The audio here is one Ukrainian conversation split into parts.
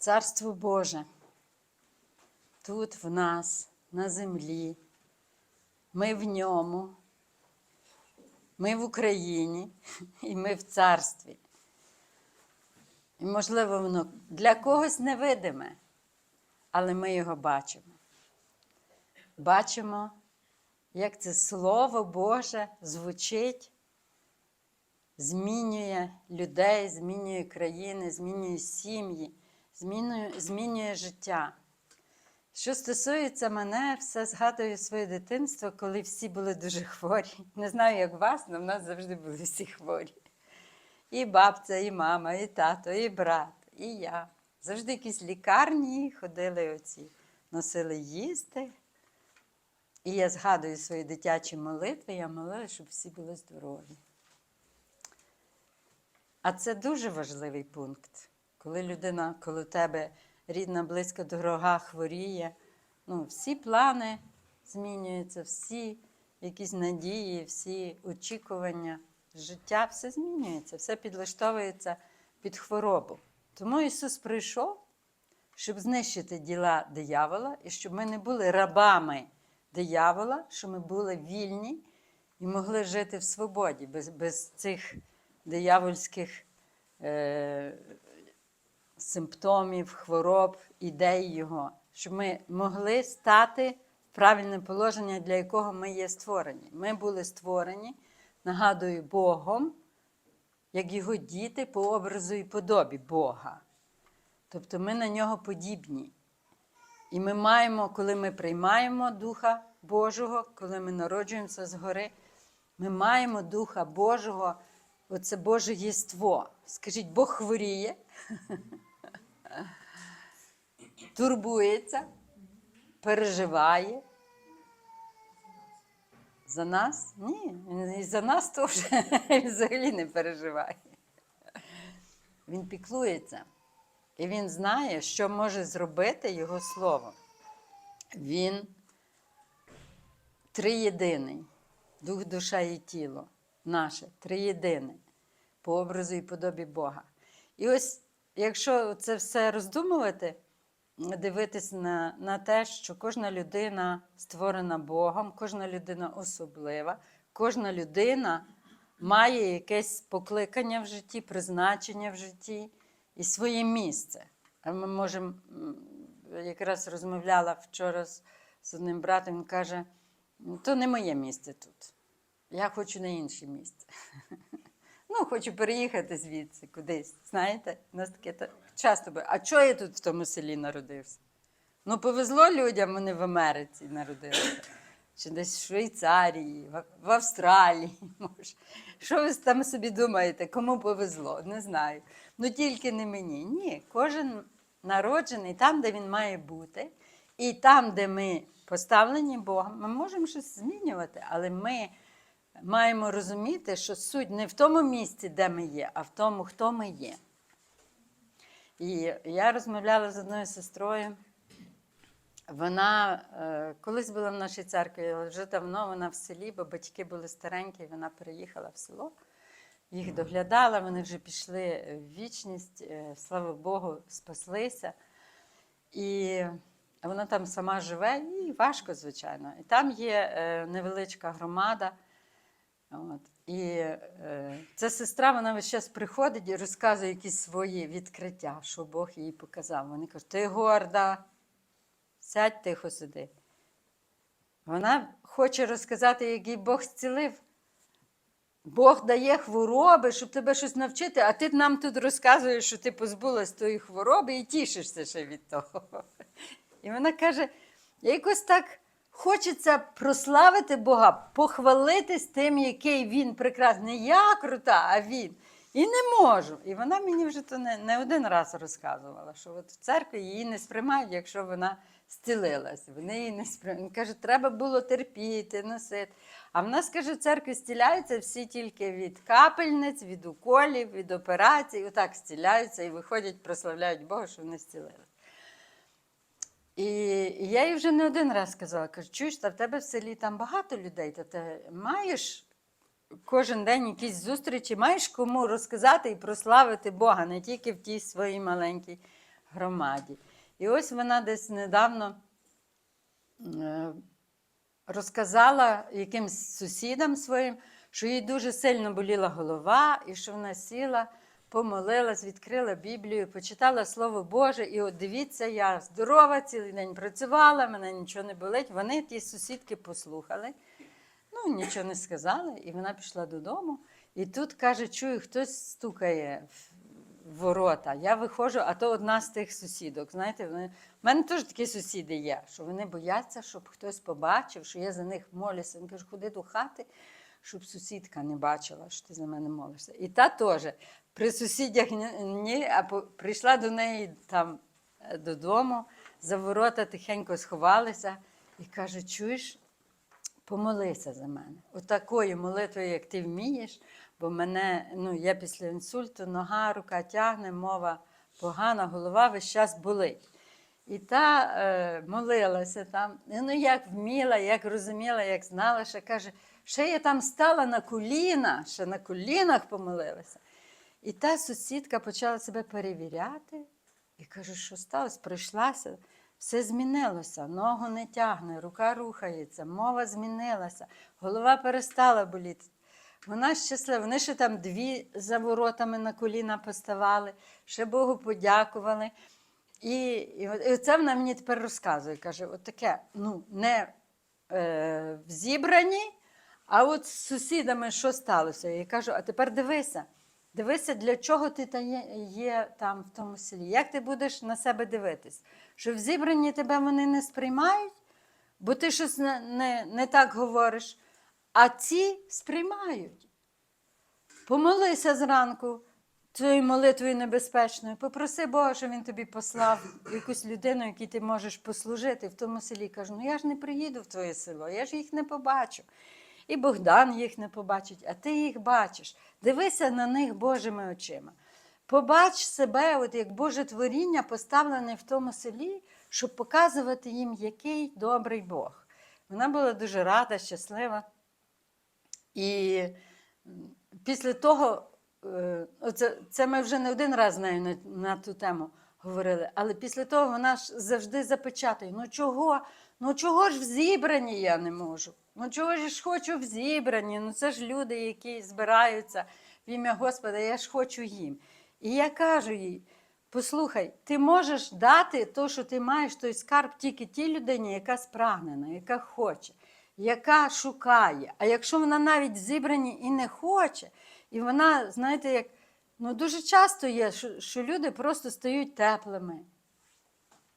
Царство Боже тут в нас, на землі. Ми в ньому, ми в Україні і ми в царстві. І, можливо, воно для когось невидиме, але ми його бачимо. Бачимо, як це Слово Боже звучить, змінює людей, змінює країни, змінює сім'ї, змінює, змінює життя. Що стосується мене, все згадую своє дитинство, коли всі були дуже хворі. Не знаю, як вас, але в нас завжди були всі хворі. І бабця, і мама, і тато, і брат, і я. Завжди якісь лікарні ходили оці, носили їсти. І я згадую свої дитячі молитви, я молила, щоб всі були здорові. А це дуже важливий пункт, коли людина, коли тебе рідна, близька, дорога хворіє. Ну, всі плани змінюються, всі якісь надії, всі очікування, життя, все змінюється, все підлаштовується під хворобу. Тому Ісус прийшов, щоб знищити діла диявола і щоб ми не були рабами диявола, щоб ми були вільні і могли жити в свободі без, без цих диявольських е, симптомів, хвороб, ідей Його, щоб ми могли стати в правильне положення, для якого ми є створені. Ми були створені, нагадую, Богом, як Його діти по образу і подобі Бога. Тобто ми на нього подібні. І ми маємо, коли ми приймаємо Духа Божого, коли ми народжуємося згори, ми маємо Духа Божого, оце Боже єство. Скажіть, Бог хворіє, турбується, переживає. За нас? Ні, він і за нас теж взагалі не переживає. Він піклується. І він знає, що може зробити його слово. Він триєдиний, дух, душа і тіло наше, триєдине, по образу і подобі Бога. І ось, якщо це все роздумувати, дивитись на, на те, що кожна людина створена Богом, кожна людина особлива, кожна людина має якесь покликання в житті, призначення в житті і своє місце. Ми можемо, якраз розмовляла вчора з, одним братом, він каже, «Ну, то не моє місце тут. Я хочу на інше місце. Ну, хочу переїхати звідси кудись. Знаєте, у нас таке то часто буває. А чого я тут в тому селі народився? Ну, повезло людям, вони в Америці народилися. Чи десь в Швейцарії, в Австралії. Може. Що ви там собі думаєте, кому повезло? Не знаю. Ну тільки не мені. Ні, кожен народжений там, де він має бути, і там, де ми поставлені Богом, ми можемо щось змінювати, але ми маємо розуміти, що суть не в тому місці, де ми є, а в тому, хто ми є. І я розмовляла з одною сестрою. Вона е, колись була в нашій церкві, але вже давно вона в селі, бо батьки були старенькі, і вона переїхала в село. Їх доглядала, вони вже пішли в вічність, е, слава Богу, спаслися. І вона там сама живе, і важко, звичайно. І там є е, невеличка громада. От. І е, ця сестра, вона весь час приходить і розказує якісь свої відкриття, що Бог їй показав. Вони кажуть, ти горда, сядь тихо сиди. Вона хоче розказати, який Бог зцілив. Бог дає хвороби, щоб тебе щось навчити, а ти нам тут розказуєш, що ти позбулась тої хвороби і тішишся ще від того. І вона каже: якось так хочеться прославити Бога, похвалитись тим, який він прекрасний. Не я крута, а він. І не можу. І вона мені вже то не, не один раз розказувала, що от в церкві її не сприймають, якщо вона зцілилась. Вони її не сприймають. Каже, треба було терпіти, носити. А в нас, каже, в церкві зціляються всі тільки від капельниць, від уколів, від операцій. Отак зціляються і виходять, прославляють Бога, що вони зцілились. І я їй вже не один раз сказала, кажу, чуєш, та в тебе в селі там багато людей, та ти маєш кожен день якісь зустрічі, маєш кому розказати і прославити Бога, не тільки в тій своїй маленькій громаді. І ось вона десь недавно е, розказала якимсь сусідам своїм, що їй дуже сильно боліла голова, і що вона сіла, помолилась, відкрила Біблію, почитала Слово Боже, і от дивіться, я здорова, цілий день працювала, мене нічого не болить. Вони ті сусідки послухали, ну нічого не сказали, і вона пішла додому. І тут каже, чую, хтось стукає в ворота. Я виходжу, а то одна з тих сусідок. Знаєте, вони... в мене теж такі сусіди є, що вони бояться, щоб хтось побачив, що я за них молюся. Він каже, ходи до хати, щоб сусідка не бачила, що ти за мене молишся. І та теж при сусідях ні, а прийшла до неї там е, додому, за ворота тихенько сховалися і каже: чуєш, помолися за мене. Отакою молитвою, як ти вмієш, бо мене, ну, я після інсульту, нога, рука тягне, мова погана, голова весь час болить. І та е, молилася там, ну як вміла, як розуміла, як знала, ще каже, ще я там стала на коліна, ще на колінах помолилася. І та сусідка почала себе перевіряти і каже, що сталося? Прийшлася, все змінилося, ногу не тягне, рука рухається, мова змінилася, голова перестала боліти. Вона щаслива. Вони ще там дві за воротами на коліна поставали, ще Богу подякували. І, і, це вона мені тепер розказує. Каже: от таке, ну, не е, в зібранні, а от з сусідами що сталося? Я кажу, а тепер дивися. Дивися, для чого ти є там в тому селі. Як ти будеш на себе дивитись? Що в зібранні тебе вони не сприймають, бо ти щось не, не, не так говориш, а ці сприймають. Помолися зранку цією молитвою небезпечною. Попроси Бога, щоб він тобі послав якусь людину, якій ти можеш послужити в тому селі. Кажу, ну я ж не приїду в твоє село, я ж їх не побачу. І Богдан їх не побачить, а ти їх бачиш. Дивися на них Божими очима. Побач себе, от як Боже творіння, поставлене в тому селі, щоб показувати їм, який добрий Бог. Вона була дуже рада, щаслива. І після того, е, оце, це ми вже не один раз з на, на ту тему говорили, але після того вона ж завжди запечатує: ну чого? Ну чого ж в зібранні я не можу? Ну чого ж хочу в зібранні? Ну це ж люди, які збираються в ім'я Господа, я ж хочу їм. І я кажу їй: послухай, ти можеш дати то, що ти маєш, той скарб тільки тій людині, яка спрагнена, яка хоче, яка шукає. А якщо вона навіть в зібранні і не хоче, і вона, знаєте, як ну дуже часто є, що, люди просто стають теплими,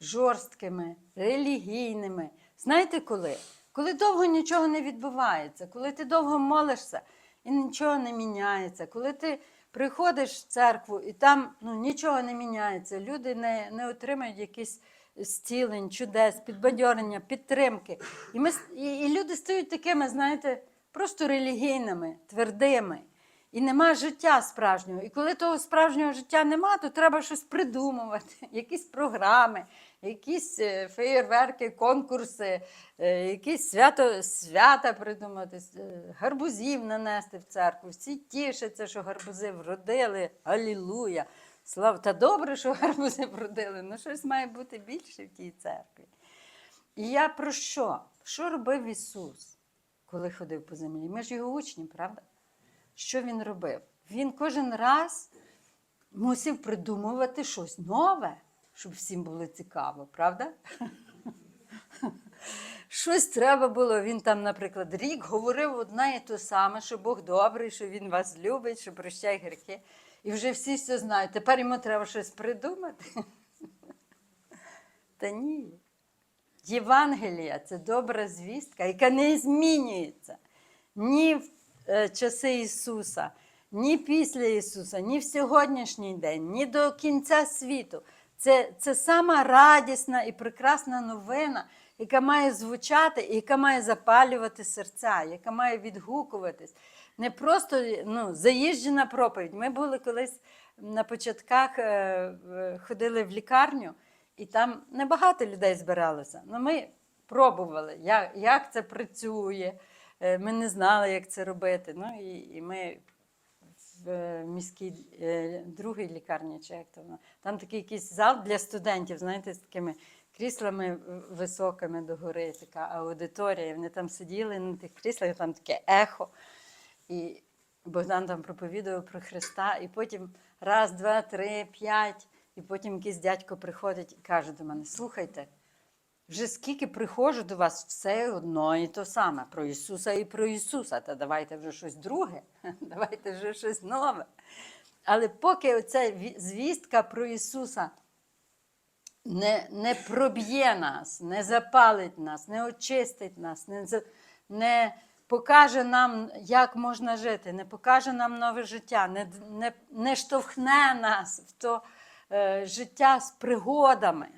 жорсткими, релігійними. Знаєте коли? Коли довго нічого не відбувається, коли ти довго молишся і нічого не міняється, коли ти приходиш в церкву і там ну, нічого не міняється, люди не, не отримають якісь зцілень, чудес, підбадьорення, підтримки. І, ми, і, і люди стають такими, знаєте, просто релігійними, твердими. І нема життя справжнього. І коли того справжнього життя нема, то треба щось придумувати, якісь програми, якісь е, феєрверки, конкурси, е, якісь свято, свята придумати, е, гарбузів нанести в церкву. Всі тішаться, що гарбузи вродили. Алілуя! Слава! Та добре, що гарбузи вродили, ну щось має бути більше в тій церкві. І я про що? Що робив Ісус, коли ходив по землі? Ми ж його учні, правда? Що він робив? Він кожен раз мусив придумувати щось нове, щоб всім було цікаво, правда? Щось треба було. Він там, наприклад, рік говорив одне і те саме, що Бог добрий, що Він вас любить, що прощає гріхи. І вже всі все знають. Тепер йому треба щось придумати. Та ні. Євангелія це добра звістка, яка не змінюється ні в часи Ісуса, ні після Ісуса, ні в сьогоднішній день, ні до кінця світу. Це, це сама радісна і прекрасна новина, яка має звучати і яка має запалювати серця, яка має відгукуватись. Не просто ну, заїжджена проповідь. Ми були колись на початках, е, ходили в лікарню, і там небагато людей збиралося. Ну, ми пробували, як, як це працює. Е, Ми не знали, як це робити. Ну, і, і ми в е, міській е, другій лікарні, чи як то воно. Там такий якийсь зал для студентів, знаєте, з такими кріслами високими догори, така аудиторія. Вони там сиділи на тих кріслах, там таке ехо. І Богдан там проповідував про Христа, і потім раз, два, три, п'ять, і потім якийсь дядько приходить і каже до мене: слухайте, вже скільки приходжу до вас, все одно і то саме про Ісуса і про Ісуса. Та давайте вже щось друге, давайте вже щось нове. Але поки оця звістка про Ісуса не, не проб'є нас, не запалить нас, не очистить нас, не, не покаже нам, як можна жити, не покаже нам нове життя, не, не, не штовхне нас в то е, життя з пригодами,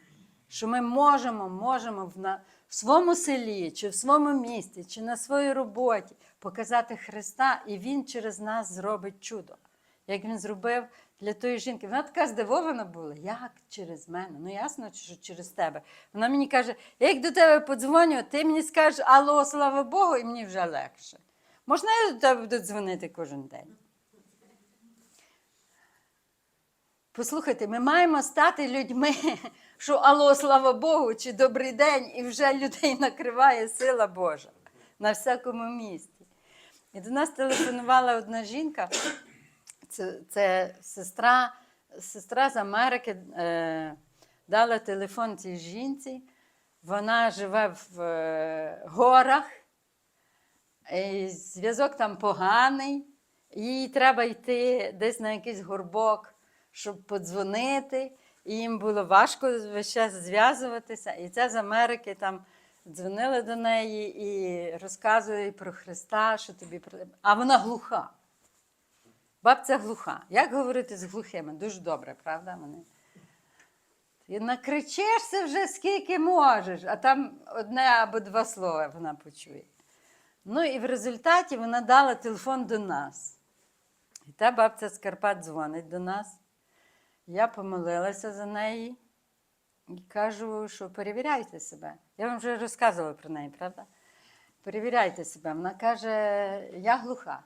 що ми можемо, можемо в, на, в своєму селі, чи в своєму місті, чи на своїй роботі показати Христа, і Він через нас зробить чудо як він зробив для тої жінки. Вона така здивована була, як через мене. Ну ясно, що через тебе. Вона мені каже: я як до тебе подзвоню, ти мені скажеш алло, слава Богу, і мені вже легше. Можна я до тебе буду дзвонити кожен день? Послухайте, ми маємо стати людьми, що алло, слава Богу, чи добрий день, і вже людей накриває сила Божа на всякому місці. І до нас телефонувала одна жінка, це, це сестра, сестра з Америки е, дала телефон цій жінці. Вона живе в е, горах, і зв'язок там поганий. Їй треба йти десь на якийсь горбок, щоб подзвонити. І їм було важко весь час зв'язуватися. І ця з Америки там дзвонила до неї і розказує про Христа, що тобі про- А вона глуха. Бабця глуха. Як говорити з глухими? Дуже добре, правда? Вони? Ти накричешся вже скільки можеш, а там одне або два слова вона почує. Ну і в результаті вона дала телефон до нас. І та бабця з Карпат дзвонить до нас. Я помолилася за неї і кажу, що перевіряйте себе. Я вам вже розказувала про неї, правда? Перевіряйте себе. Вона каже, я глуха.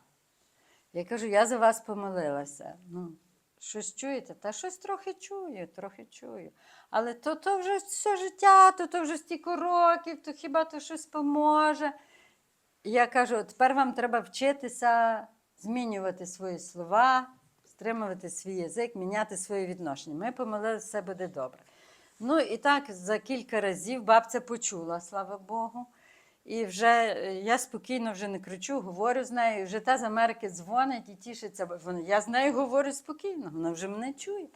Я кажу, я за вас помолилася. Ну, щось чуєте? Та щось трохи чую, трохи чую. Але то, то вже все життя, то, то вже стільки років, то хіба то щось поможе. Я кажу, тепер вам треба вчитися змінювати свої слова, стримувати свій язик, міняти свої відношення. Ми помолилися, все буде добре. Ну і так за кілька разів бабця почула, слава Богу. І вже е, я спокійно вже не кричу, говорю з нею. і Вже та з Америки дзвонить і тішиться. Я з нею говорю спокійно, вона вже мене чує.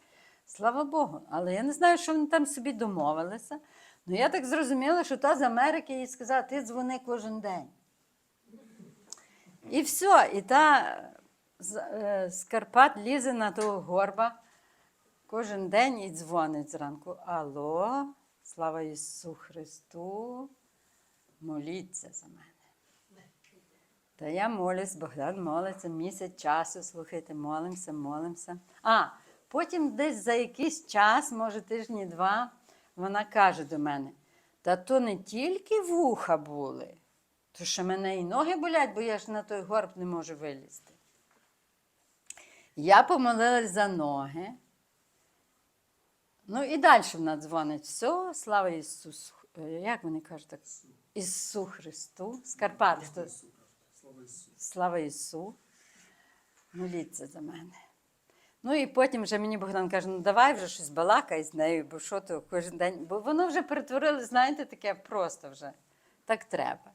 Слава Богу. Але я не знаю, що вони там собі домовилися. Ну я так зрозуміла, що та з Америки їй сказала, ти дзвони кожен день. І все, і та з, е, Карпат лізе на того горба кожен день і дзвонить зранку. Алло, слава Ісусу Христу, моліться за мене. Та я молюсь, Богдан молиться місяць часу, слухайте, молимося, молимося. А потім десь за якийсь час, може тижні два, вона каже до мене: та то не тільки вуха були, то що мене і ноги болять, бо я ж на той горб не можу вилізти. Я помолилась за ноги. Ну і далі вона дзвонить. Все, слава Ісусу. е, Як вони кажуть так? Ісусу Христу. З Карпат. хто- Слава Ісу. Моліться за мене. Ну і потім вже мені Богдан каже: ну давай вже щось балакай з нею, бо що ти кожен день. Бо воно вже перетворилось, знаєте, таке просто вже. Так треба.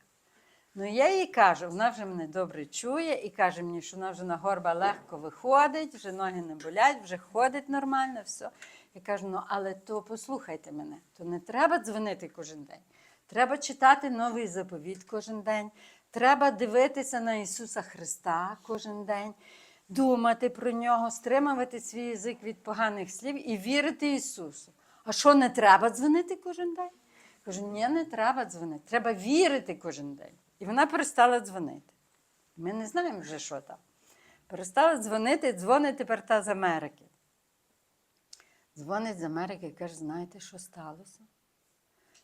Ну я їй кажу, вона вже мене добре чує і каже мені, що вона вже на горба легко виходить, вже ноги не болять, вже ходить нормально, все. Я кажу, ну але то послухайте мене, то не треба дзвонити кожен день. Треба читати новий заповіт кожен день. Треба дивитися на Ісуса Христа кожен день, думати про нього, стримувати свій язик від поганих слів і вірити Ісусу. А що не треба дзвонити кожен день? Кажу, ні, не треба дзвонити. Треба вірити кожен день. І вона перестала дзвонити. Ми не знаємо вже, що там. Перестала дзвонити, дзвонить тепер та з Америки. Дзвонить з Америки і каже, знаєте, що сталося?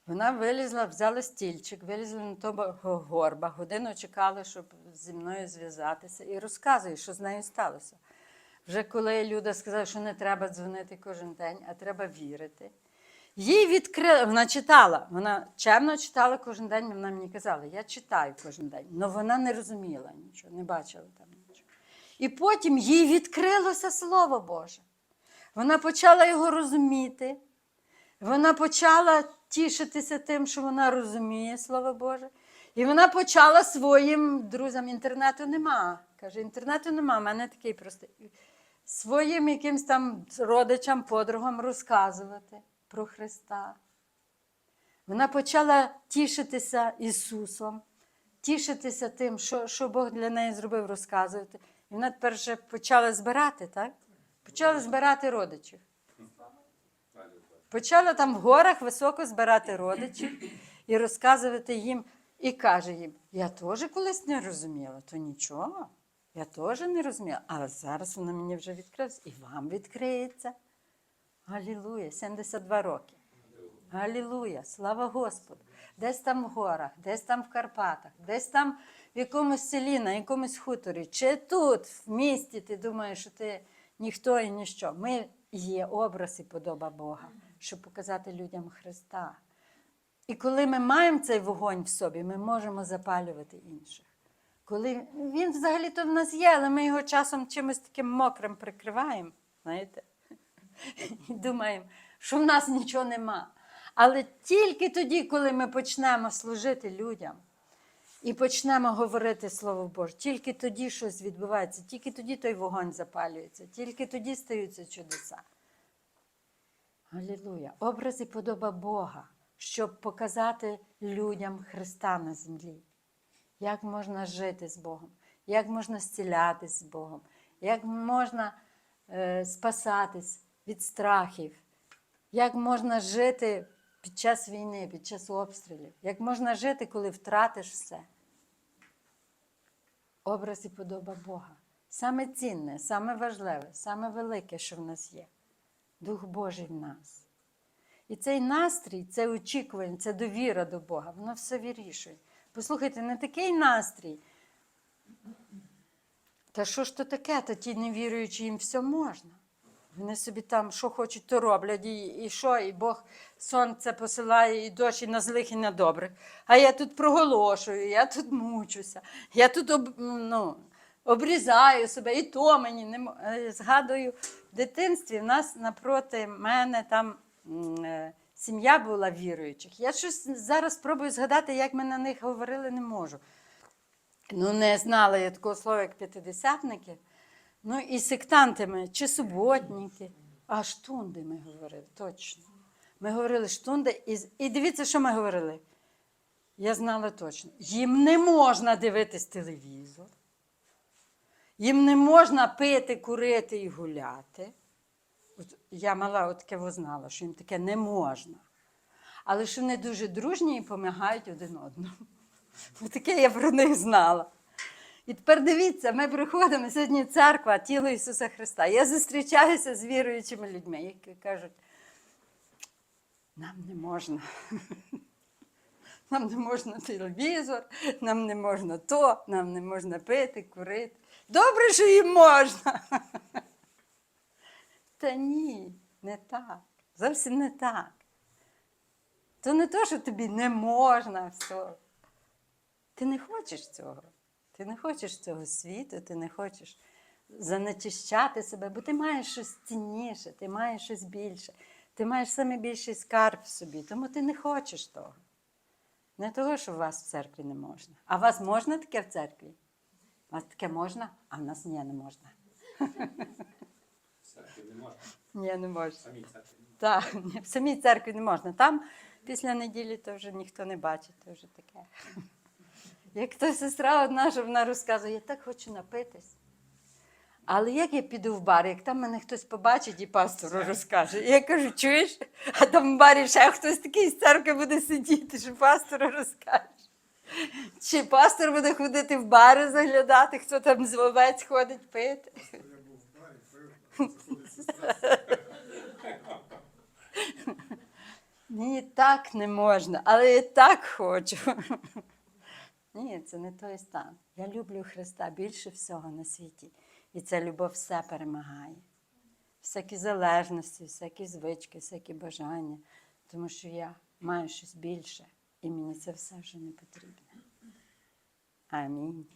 Вона вилізла, взяла стільчик, вилізла на того горба, годину чекала, щоб зі мною зв'язатися, і розказує, що з нею сталося. Вже коли Люда сказала, що не треба дзвонити кожен день, а треба вірити. Їй відкрили, вона читала, вона чемно читала кожен день, вона мені казала, я читаю кожен день. але вона не розуміла нічого, не бачила там нічого. І потім їй відкрилося Слово Боже. Вона почала його розуміти. Вона почала тішитися тим, що вона розуміє Слово Боже. І вона почала своїм друзям інтернету нема. Каже, інтернету нема, в мене такий простий. Своїм якимсь там родичам, подругам розказувати про Христа. Вона почала тішитися Ісусом, тішитися тим, що, що Бог для неї зробив, розказувати. І вона тепер вже почала збирати, так? Почала збирати родичів. Почала там в горах високо збирати родичів і розказувати їм, і каже їм: я теж колись не розуміла, то нічого, я теж не розуміла. Але зараз вона мені вже відкрилася, і вам відкриється. Галілуя, 72 роки. Галілуя, слава Господу. Десь там в горах, десь там в Карпатах, десь там в якомусь селі, на якомусь хуторі, чи тут, в місті, ти думаєш, що ти ніхто і ніщо. Ми є образ і подоба Бога, щоб показати людям Христа. І коли ми маємо цей вогонь в собі, ми можемо запалювати інших. Коли він взагалі-то в нас є, але ми його часом чимось таким мокрим прикриваємо, знаєте, і думаємо, що в нас нічого нема. Але тільки тоді, коли ми почнемо служити людям і почнемо говорити Слово Боже, тільки тоді щось відбувається, тільки тоді той вогонь запалюється, тільки тоді стаються чудеса. Галілуя! Образ і подоба Бога, щоб показати людям Христа на землі. Як можна жити з Богом, як можна зцілятись з Богом, як можна е, спасатись від страхів, як можна жити під час війни, під час обстрілів, як можна жити, коли втратиш все. Образ і подоба Бога. Саме цінне, саме важливе, саме велике, що в нас є. Дух Божий в нас. І цей настрій, це очікування, це довіра до Бога, воно все вирішує. Послухайте, не такий настрій. Та що ж то таке, та ті невіруючі їм все можна. Вони собі там, що хочуть, то роблять, і, і що, і Бог сонце посилає, і дощ і на злих, і на добрих. А я тут проголошую, я тут мучуся, я тут об, ну, обрізаю себе, і то мені не Е, згадую, в дитинстві в нас напроти мене там е, сім'я була віруючих. Я щось зараз спробую згадати, як ми на них говорили, не можу. Ну, не знала я такого слова, як п'ятидесятники. Ну, і сектантами, чи суботники, а штунди ми говорили, точно. Ми говорили штунди, і, і дивіться, що ми говорили. Я знала точно. Їм не можна дивитись телевізор, їм не можна пити, курити і гуляти. От я мала от таке знала, що їм таке не можна. Але що вони дуже дружні і допомагають один одному. Таке я про них знала. І тепер дивіться, ми приходимо сьогодні церква, тіло Ісуса Христа. Я зустрічаюся з віруючими людьми, які кажуть, нам не можна. Нам не можна телевізор, нам не можна то, нам не можна пити, курити. Добре, що їм можна. Та ні, не так. Зовсім не так. То не то, що тобі не можна все. Ти не хочеш цього. Ти не хочеш цього світу, ти не хочеш занечищати себе, бо ти маєш щось цінніше, ти маєш щось більше. Ти маєш саме більший скарб в собі, тому ти не хочеш того. Не того, що у вас в церкві не можна. А у вас можна таке в церкві? У вас таке можна, а в нас ні, не можна. Церкві не можна. Ні, не можна. Самі церкві. Так, в самій церкві не можна. Там після неділі то вже ніхто не бачить, то вже таке. Як та сестра одна, що вона розказує, я так хочу напитись. Але як я піду в бар, як там мене хтось побачить і пастору розкаже. І я кажу, чуєш? А там в барі ще хтось такий з церкви буде сидіти, що пастору розкаже. Чи пастор буде ходити в бари заглядати, хто там з овець ходить пити? Ні, так не можна, але я так хочу. Ні, це не той стан. Я люблю Христа більше всього на світі. І ця любов все перемагає. Всякі залежності, всякі звички, всякі бажання. Тому що я маю щось більше, і мені це все вже не потрібно. Амінь.